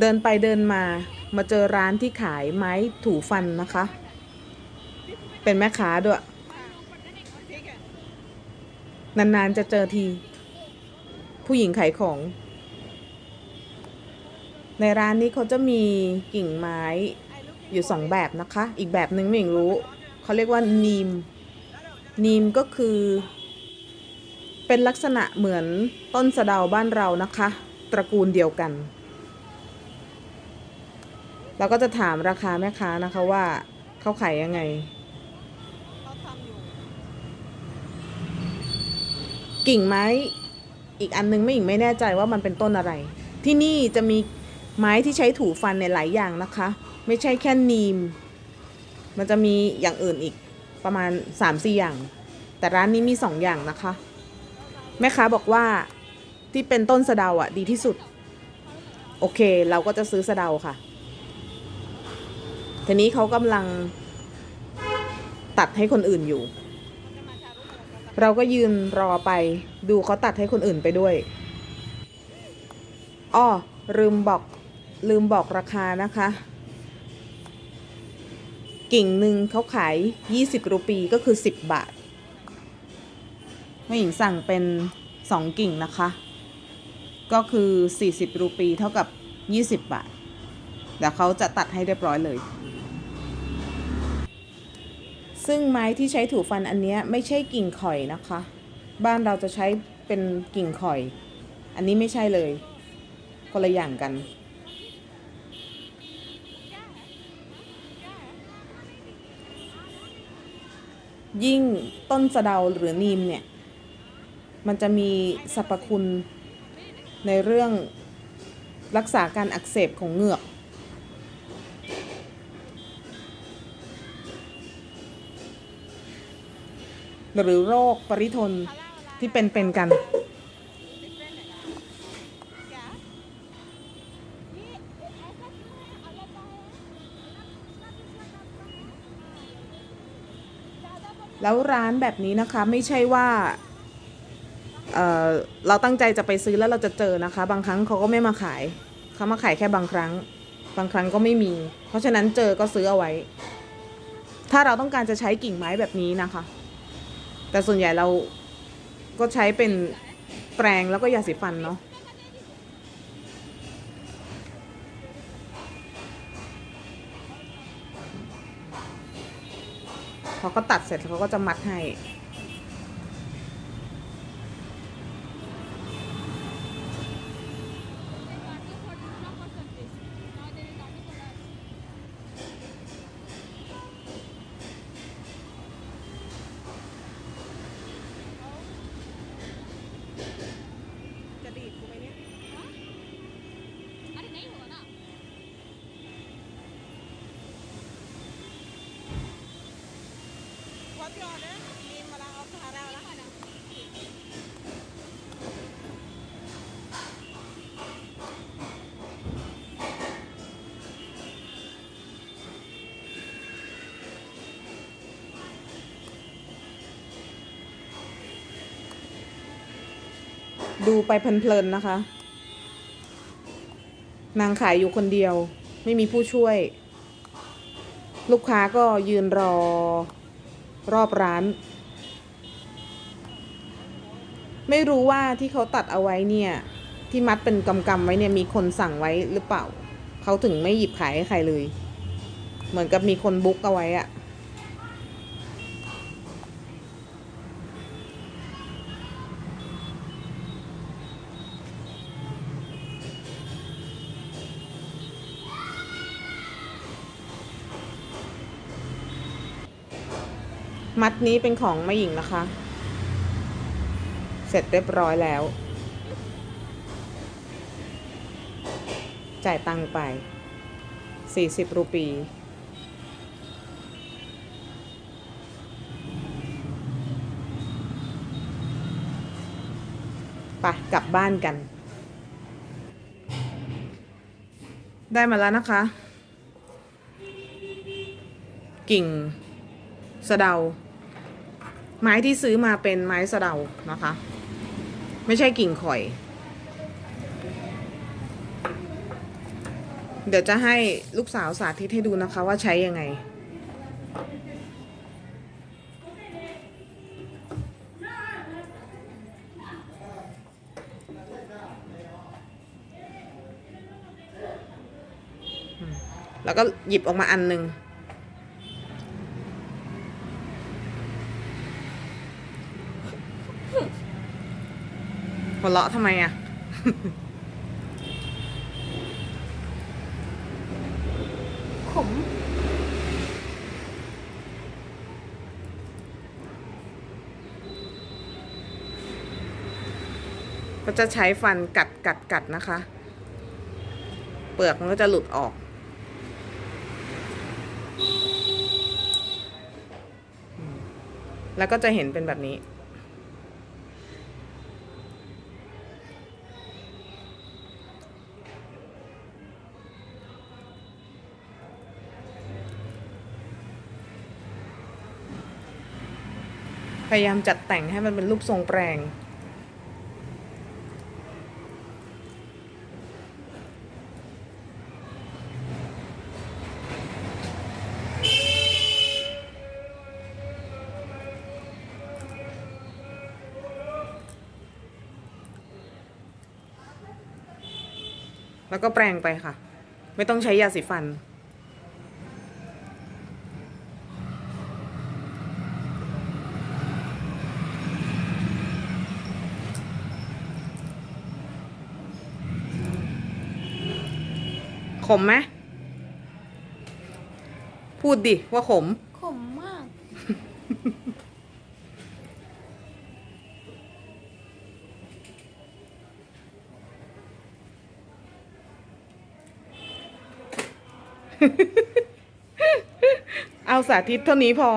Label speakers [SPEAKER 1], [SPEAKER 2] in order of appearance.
[SPEAKER 1] เดินไปเดินมามาเจอร้านที่ขายไม้ถูฟันนะคะ เป็นแม่ค้าด้วย นาน ๆ จะเจอที ผู้หญิงขายของ ในร้านนี้เขาจะมีกิ่งไม้อยู่สองแบบนะคะ อีกแบบหนึ่งไม่รู้ เขาเรียกว่านีม นีมก็คือ เป็นลักษณะเหมือนต้นสะเดาบ้านเรานะคะ ตระกูลเดียวกัน เราก็จะถามราคาแม่ค้านะคะว่าเขาขายยังไงกิ่งไม้อีกอันนึงไม่หญิงไม่แน่ใจว่ามันเป็นต้นอะไร ที่นี่จะมีไม้ที่ใช้ถูฟันในหลายอย่างนะคะ ไม่ใช่แค่นีม มันจะมีอย่างอื่นอีกประมาณ3 4อย่าง แต่ร้านนี้มี 2 อย่างนะคะ แม่ค้าบอกว่าที่เป็นต้นสะเดาอะดีที่สุด โอเค เราก็จะซื้อสะเดาค่ะ ทีนี้เขากำลังตัดให้คนอื่นอยู่ เราก็ยืนรอไปดูเขาตัดให้คนอื่นไปด้วยอ้อลืมบอกลืมบอกราคานะคะ กิ่งหนึ่งเขาขาย 20 รูปีก็คือ 10 บาทแม่หญิงสั่งเป็น 2 กิ่งนะคะ ก็คือ 40 รูปีเท่ากับ 20 บาท เดี๋ยวเขาจะตัดให้เรียบร้อยเลย ซึ่งไม้ที่ใช้ถูฟันอันนี้ไม่ใช่กิ่งข่อยนะคะ บ้านเราจะใช้เป็นกิ่งข่อย อันนี้ไม่ใช่เลยคนละอย่างกันยิ่งต้นสะเดาหรือนีมเนี่ย มันจะมีสรรพคุณในเรื่องรักษาการอักเสบของเหงือก หรือโรคปริทนที่เป็นเป็นกัน แล้วร้านแบบนี้นะคะไม่ใช่ว่าเเราตั้งใจจะไปซื้อแล้วเราจะเจอนะคะ บางครั้งเขาก็ไม่มาขายเขามาขายแค่บางครั้ง บางครั้งก็ไม่มี เพราะฉะนั้นเจอก็ซื้อเอาไว้ ถ้าเราต้องการจะใช้กิ่งไม้แบบนี้นะคะ แต่ส่วนใหญ่เราก็ใช้เป็นแปรงแล้วก็ยาสีฟันเนาะพอเขาตัดเสร็จเขาก็จะมัดให้
[SPEAKER 2] วัดยอดนะมีมาลาเอาคาราแล้วนะ
[SPEAKER 1] ดูไปเพลินๆนะคะ นางขายอยู่คนเดียว ไม่มีผู้ช่วย ลูกค้าก็ยืนรอ รอบร้าน ไม่รู้ว่าที่เขาตัดเอาไว้เนี่ย ที่มัดเป็นกำๆไว้เนี่ยมีคนสั่งไว้หรือเปล่า เขาถึงไม่หยิบขายให้ใครเลย เหมือนกับมีคนบุ๊กเอาไว้อะ มัดนี้เป็นของแม่หญิงนะคะ เสร็จเรียบร้อยแล้ว จ่ายตังค์ไป 40 รูปี ไปกลับบ้านกัน ได้มาแล้วนะคะ กิ่งสะเดา ไม้ที่ซื้อมาเป็นไม้สะเดานะคะ ไม่ใช่กิ่งข่อย เดี๋ยวจะให้ลูกสาวสาธิตให้ดูนะคะว่าใช้ยังไงแล้วก็หยิบออกมาอันหนึ่ง หัวเราะทำไมอะ
[SPEAKER 3] ขม
[SPEAKER 1] ก็จะใช้ฟันกัดกัดกัดนะคะ เปลือกมันก็จะหลุดออกแล้วก็จะเห็นเป็นแบบนี้ พยายามจัดแต่งให้มันเป็นรูปทรงแปลง แล้วก็แปรงไปค่ะ ไม่ต้องใช้ยาสีฟัน มไหมพูดดิว่าขม
[SPEAKER 3] ขมมาก
[SPEAKER 1] เอาสาธิตเท่านี้พอ